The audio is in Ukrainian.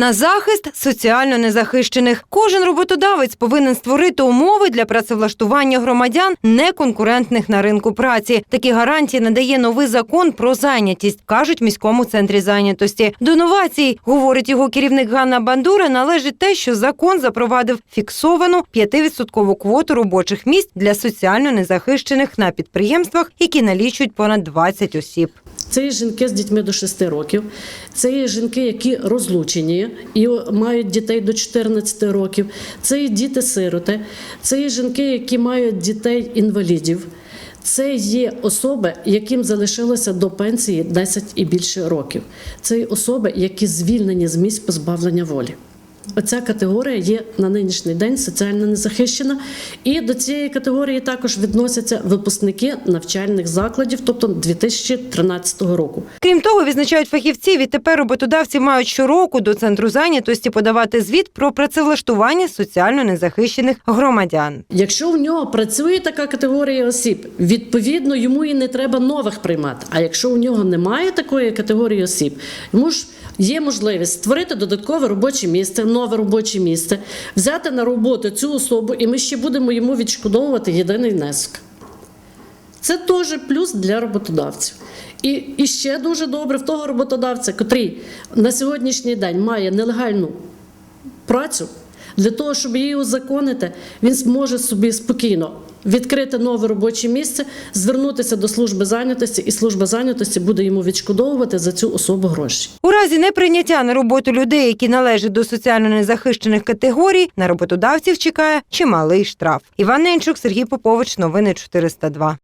на захист соціально незахищених. Кожен роботодавець повинен створити умови для працевлаштування громадян неконкурентних на ринку праці. Такі гарантії надає новий закон про зайнятість, кажуть в міському центрі зайнятості. До новацій, говорить його керівник Ганна Бандура, належить те, що закон запровадив фіксовану 5% квоту робочих місць для соціально незахищених на підприємствах, які налічують понад 20 осіб. Це є жінки з дітьми до 6 років, це є жінки, які розлучені і мають дітей до 14 років, це є діти-сироти, це є жінки, які мають дітей-інвалідів. Це є особи, яким залишилося до пенсії 10 і більше років. Це є особи, які звільнені з місць позбавлення волі. Оця категорія є на нинішній день соціально незахищена, і до цієї категорії також відносяться випускники навчальних закладів, тобто 2013 року. Крім того, відзначають фахівці, відтепер роботодавці мають щороку до центру зайнятості подавати звіт про працевлаштування соціально незахищених громадян. Якщо в нього працює така категорія осіб, відповідно йому і не треба нових приймати. А якщо у нього немає такої категорії осіб, йому ж є можливість створити додаткове робоче місце, нове робоче місце, взяти на роботу цю особу, і ми ще будемо йому відшкодовувати єдиний внесок. Це теж плюс для роботодавців. І, і ще дуже добре в того роботодавця, котрий на сьогоднішній день має нелегальну працю, для того, щоб її узаконити, він зможе собі спокійно відкрити нове робоче місце, звернутися до служби зайнятості, і служба зайнятості буде йому відшкодовувати за цю особу гроші. У разі неприйняття на роботу людей, які належать до соціально незахищених категорій, на роботодавців чекає чималий штраф. Іван Ненчук, Сергій Попович, новини 402.